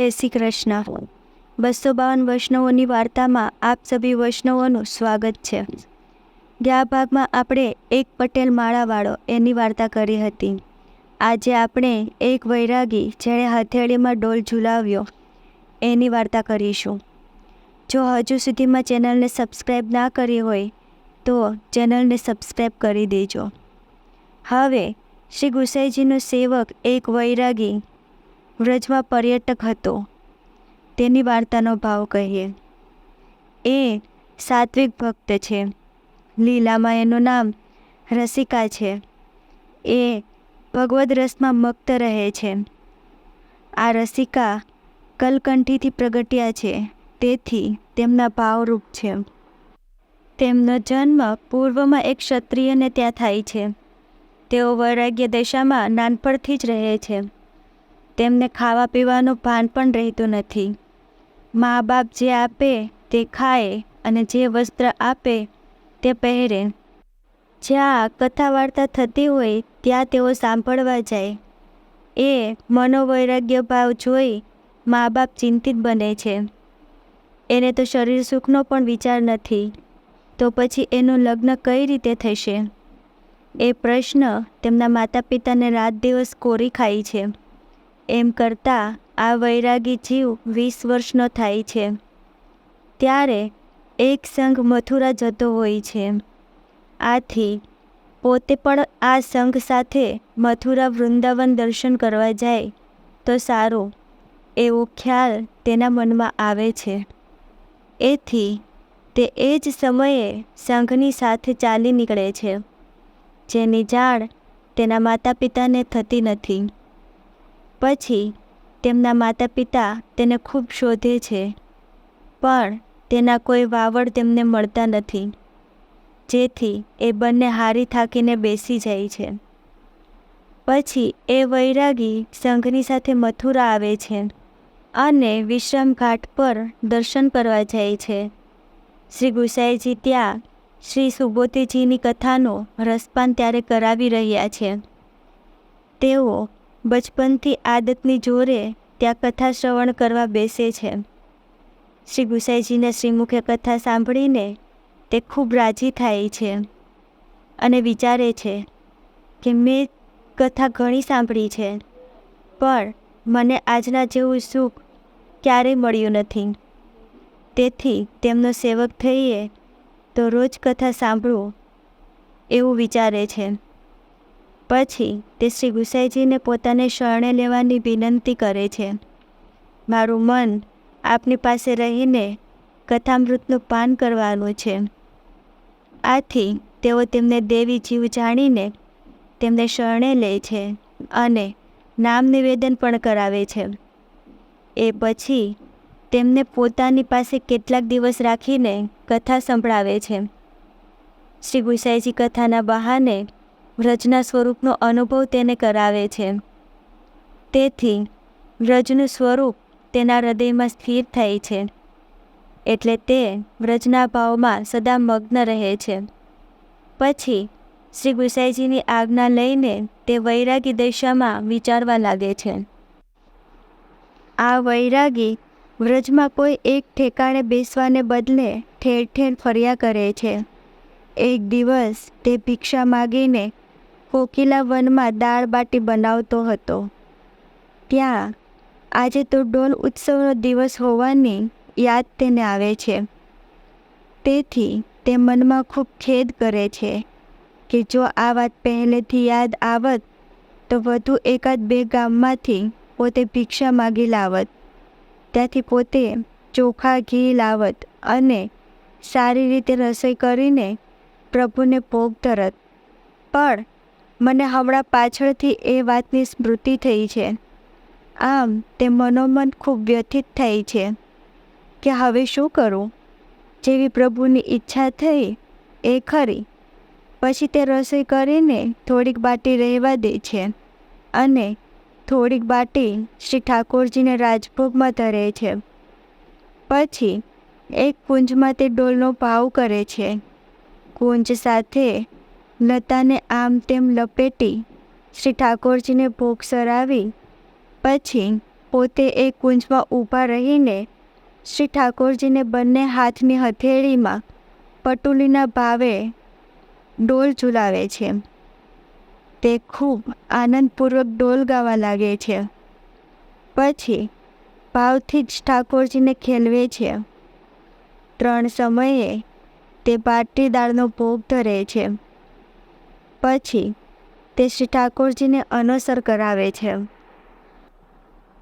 જય શ્રી કૃષ્ણ. બસો બાવન વૈષ્ણવોની વાર્તામાં આપ સભી વૈષ્ણવોનું સ્વાગત છે. ગયા ભાગમાં આપણે એક પટેલ માળાવાળો એની વાર્તા કરી હતી. આજે આપણે એક વૈરાગી જેણે હથેળીમાં ડોલ ઝુલાવ્યો એની વાર્તા કરીશું. જો હજુ સુધીમાં ચેનલને સબસ્ક્રાઈબ ના કરી હોય તો ચેનલને સબસ્ક્રાઈબ કરી દેજો. હવે શ્રી ગુસાઈજીનો સેવક એક વૈરાગી વ્રજમાં પર્યટક હતો. તેની વાર્તાનો ભાવ કહીએ. એ સાત્વિક ભક્ત છે. લીલામાં એનું નામ રસિકા છે. એ ભગવદ રસમાં મક્ત રહે છે. આ રસિકા કલકંઠીથી પ્રગટ્યા છે. તેથી તેમના ભાવરૂપ છે. તેમનો જન્મ પૂર્વમાં એક ક્ષત્રિયને ત્યાં થાય છે. તેઓ વૈરાગ્ય દશામાં નાનપણથી જ રહે છે. તેમને ખાવા પીવાનું ભાન પણ રહેતું નથી. મા બાપ જે આપે, તે ખાય અને જે વસ્ત્ર આપે, તે પહેરે. જ્યાં કથા વાર્તા થતી હોય, ત્યાં તેઓ સાંભળવા જાય. એ મનોવૈરાગ્ય ભાવ જોઈ મા બાપ ચિંતિત બને છે. એને તો શરીર સુખનો પણ વિચાર નથી. તો પછી એનું લગ્ન કઈ રીતે થશે? એ પ્રશ્ન તેમના માતા પિતાને રાત દિવસ કોરી ખાય છે. એમ કરતાં આ વૈરાગી જીવ વીસ વર્ષનો થાય છે. ત્યારે એક સંઘ મથુરા જતો હોય છે. આથી પોતે પણ આ સંઘ સાથે મથુરા વૃંદાવન દર્શન કરવા જાય તો સારું એવો ખ્યાલ તેના મનમાં આવે છે. એથી તે એ જ સમયે સંઘની સાથે ચાલી નીકળે છે. જેની જાણ તેના માતા પિતાને થતી નથી. પછી તેમના માતા પિતા તેને ખૂબ શોધે છે, પણ તેના કોઈ વાવડ તેમને મળતા નથી, જેથી એ બંને હારી થાકીને બેસી જાય છે. પછી એ વૈરાગી સંઘની સાથે મથુરા આવે છે અને વિશ્રામ ઘાટ પર દર્શન કરવા જાય છે. શ્રી ગુસાઈજી ત્યાં શ્રી સુબોતીજીની કથાનો રસપાન ત્યારે કરાવી રહ્યા છે. તેઓ બચપનથી આદતની જોરે ત્યાં કથા શ્રવણ કરવા બેસે છે. શ્રી ગુસાઈજીને શ્રીમુખે કથા સાંભળીને તે ખૂબ રાજી થાય છે અને વિચારે છે કે મેં કથા ઘણી સાંભળી છે, પણ મને આજના જેવું સુખ ક્યારેય મળ્યું નથી. તેથી તેમનો સેવક થઈએ તો રોજ કથા સાંભળવું એવું વિચારે છે. પછી તે શ્રી ગુસાઈજીને પોતાને શરણે લેવાની વિનંતી કરે છે. મારું મન આપની પાસે રહીને કથામૃતનું પાન કરવાનું છે. આથી તેઓ તેમને દેવી જીવ જાણીને તેમને શરણે લે છે અને નામ નિવેદન પણ કરાવે છે. એ પછી તેમને પોતાની પાસે કેટલાક દિવસ રાખીને કથા સંભળાવે છે. શ્રી ગુસાઈજી કથાના બહાને વ્રજના સ્વરૂપનો અનુભવ તેને કરાવે છે. તેથી, વ્રજનું સ્વરૂપ તેના હૃદયમાં સ્થિર થાય છે. એટલે તે વ્રજના ભાવમાં સદા મગ્ન રહે છે. પછી, શ્રી ગુસાઈજીની આજ્ઞા લઈને તે વૈરાગી દિશામાં વિચારવા લાગે છે. આ વૈરાગી વ્રજમાં કોઈ એક ઠેકાણે બેસવાને બદલે ઠેર ઠેર ફર્યા કરે છે. એક દિવસ તે ભિક્ષા માગીને કોકિલા વનમાં દાળ બાટી બનાવતો હતો. ત્યાં આજે તો ડોલ ઉત્સવનો દિવસ હોવાની યાદ તેને આવે છે. તેથી તે મનમાં ખૂબ ખેદ કરે છે કે જો આ વાત પહેલેથી યાદ આવત, તો વધુ એકાદ બે ગામમાંથી પોતે ભિક્ષા માગી લાવત. ત્યાંથી પોતે ચોખા ઘી લાવત અને સારી રીતે રસોઈ કરીને પ્રભુને ભોગ ધરત. પણ મને હમણાં પાછળથી એ વાતની સ્મૃતિ થઈ છે. આમ, તે મનોમન ખૂબ વ્યથિત થાય છે કે હવે શું કરું? જેવી પ્રભુની ઈચ્છા થઈ, એ ખરી. પછી તે રસોઈ કરીને થોડીક બાટી રહેવા દે છે અને થોડીક બાટી શ્રી ઠાકોરજીને રાજભોગમાં ધરે છે. પછી એક કુંજમાં તે ડોલનો ભાવ કરે છે. કુંજ સાથે લતાને આમ તેમ લપેટી શ્રી ઠાકોરજીને ભોગ સરાવી, પછી પોતે એ કુંજમાં ઊભા રહીને શ્રી ઠાકોરજીને બંને હાથની હથેળીમાં પટુલીના ભાવે ડોલ ઝુલાવે છે. તે ખૂબ આનંદપૂર્વક ડોલ ગાવા લાગે છે. પછી ભાવથી જ ઠાકોરજીને ખેલવે છે. ત્રણ સમયે તે બાટી ભોગ ધરે છે. પછી તે શ્રી ઠાકોરજીને અનુસર કરાવે છે.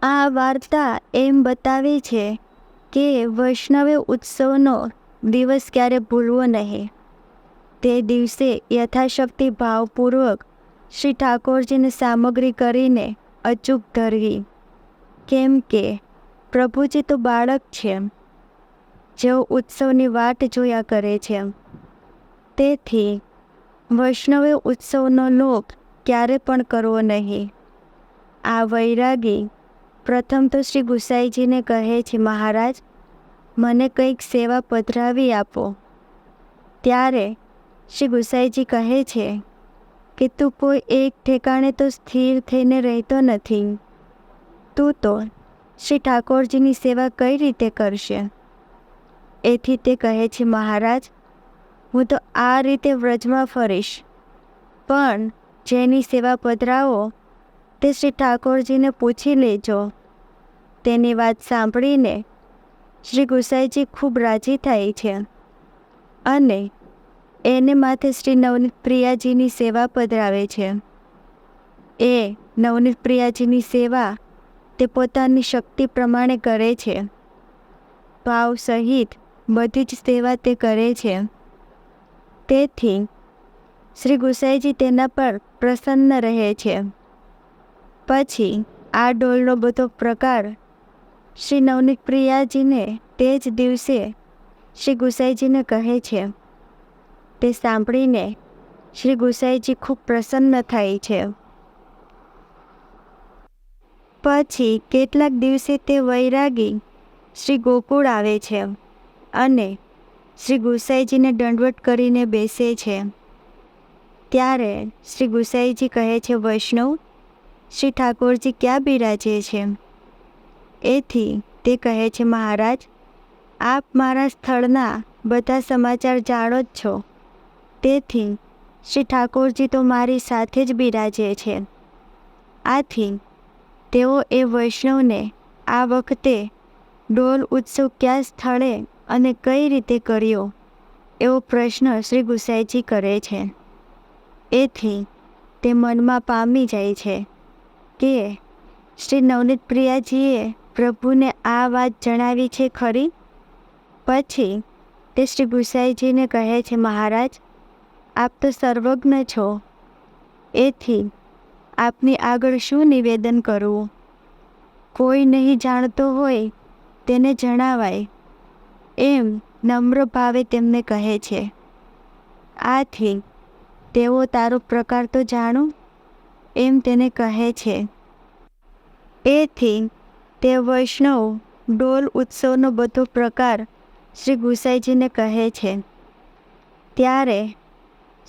આ વાર્તા એમ બતાવે છે કે વૈષ્ણવે ઉત્સવનો દિવસ ક્યારે ભૂલવો નહીં. તે દિવસે યથાશક્તિ ભાવપૂર્વક શ્રી ઠાકોરજીને સામગ્રી કરીને અચૂક ધરવી. કેમ કે પ્રભુજી તો બાળક છે. જેઓ ઉત્સવની વાટ જોયા કરે છે. તેથી વૈષ્ણવે ઉત્સવનો લોક ક્યારે પણ કરવો નહીં. આ વૈરાગી પ્રથમ તો શ્રી ગુસાઈજીને કહે છે, મહારાજ, મને કંઈક સેવા પધરાવી આપો. ત્યારે શ્રી ગુસાઈજી કહે છે કે, તું કોઈ એક ઠેકાણે તો સ્થિર થઈને રહેતો નથી. તું તો શ્રી ઠાકોરજીની સેવા કઈ રીતે કરશે? એથી તે કહે છે, મહારાજ હું તો આ રીતે વ્રજમાં ફરીશ. પણ જેની સેવા પધરાવો, તે શ્રી ઠાકોરજીને પૂછી લેજો. તેની વાત સાંભળીને શ્રી ગુસાઈજી ખૂબ રાજી થાય છે અને એને માથે શ્રી નવનીત પ્રિયાજીની સેવા પધરાવે છે. એ નવનીત પ્રિયાજીની સેવા તે પોતાની શક્તિ પ્રમાણે કરે છે. ભાવ સહિત બધી જ સેવા તે કરે છે. તેથી શ્રી ગુસાઈજી તેના પર પ્રસન્ન રહે છે. પછી આ ડોલનો બધો પ્રકાર શ્રી નવનીત પ્રિયાજીને તે જ દિવસે શ્રી ગુસાઈજીને કહે છે. તે સાંભળીને શ્રી ગુસાઈજી ખૂબ પ્રસન્ન થાય છે. પછી કેટલાક દિવસે તે વૈરાગી શ્રી ગોકુળ આવે છે અને શ્રી ગુસાઈજીને દંડવટ કરીને બેસે છે. ત્યારે શ્રી ગુસાઈજી કહે છે, વૈષ્ણવ, શ્રી ઠાકોરજી ક્યાં બિરાજે છે? એથી તે કહે છે, મહારાજ, આપ મારા સ્થળના બધા સમાચાર જાણો જ છો. તેથી શ્રી ઠાકોરજી તો મારી સાથે જ બિરાજે છે. આથી તેઓ એ વૈષ્ણવને આ વખતે ડોલ ઉત્સવ ક્યાં સ્થળે અને કઈ રીતે કર્યો? એવો પ્રશ્ન શ્રી ગુસાઈજી કરે છે. એથી તે મનમાં પામી જાય છે કે શ્રી નવનીત પ્રિયાજીએ પ્રભુને આ વાત જણાવી છે ખરી? પછી તે શ્રી ગુસાઈજીને કહે છે, મહારાજ, આપ તો સર્વજ્ઞ છો. એથી આપની આગળ શું નિવેદન કરવું? કોઈ નહીં જાણતો હોય તેને જણાવાય. એમ નમ્ર ભાવે તેમને કહે છે. આથી તેઓ તારો પ્રકાર તો જાણું? એમ તેને કહે છે. એથી તે વૈષ્ણવ ડોલ ઉત્સવનો બધો પ્રકાર શ્રી ગુસાઈજીને કહે છે. ત્યારે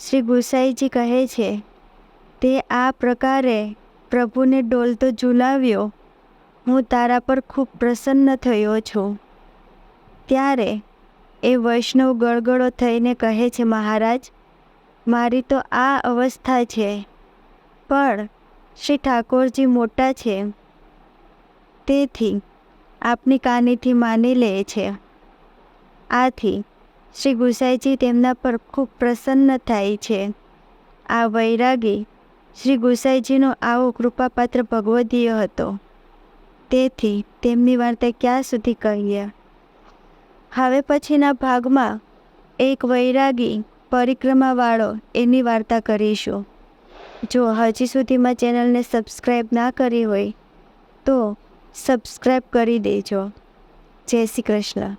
શ્રી ગુસાઈજી કહે છે, તે આ પ્રકારે પ્રભુને ડોલ તો ઝુલાવ્યો. હું તારા પર ખૂબ પ્રસન્ન થયો છું. ત્યારે એ વૈષ્ણવ ગળગળો થઈને કહે છે, મહારાજ, મારી તો આ અવસ્થા છે, પણ શ્રી ઠાકોરજી મોટા છે. તેથી આપની કાનીથી માની લે છે. આથી શ્રી ગુસાઈજી તેમના પર ખૂબ પ્રસન્ન થાય છે. આ વૈરાગી શ્રી ગુસાઈજીનો આવો કૃપાપાત્ર ભગવદીય હતો. તેથી તેમની વાર્તા ક્યાં સુધી કહીએ? હવે પછીના ભાગમાં એક વૈરાગી પરિક્રમાવાળો એની વાર્તા કરીશું. જો હજી સુધીમાં ચેનલને સબસ્ક્રાઈબ ના કરી હોય તો સબસ્ક્રાઈબ કરી દેજો. જય શ્રી કૃષ્ણ.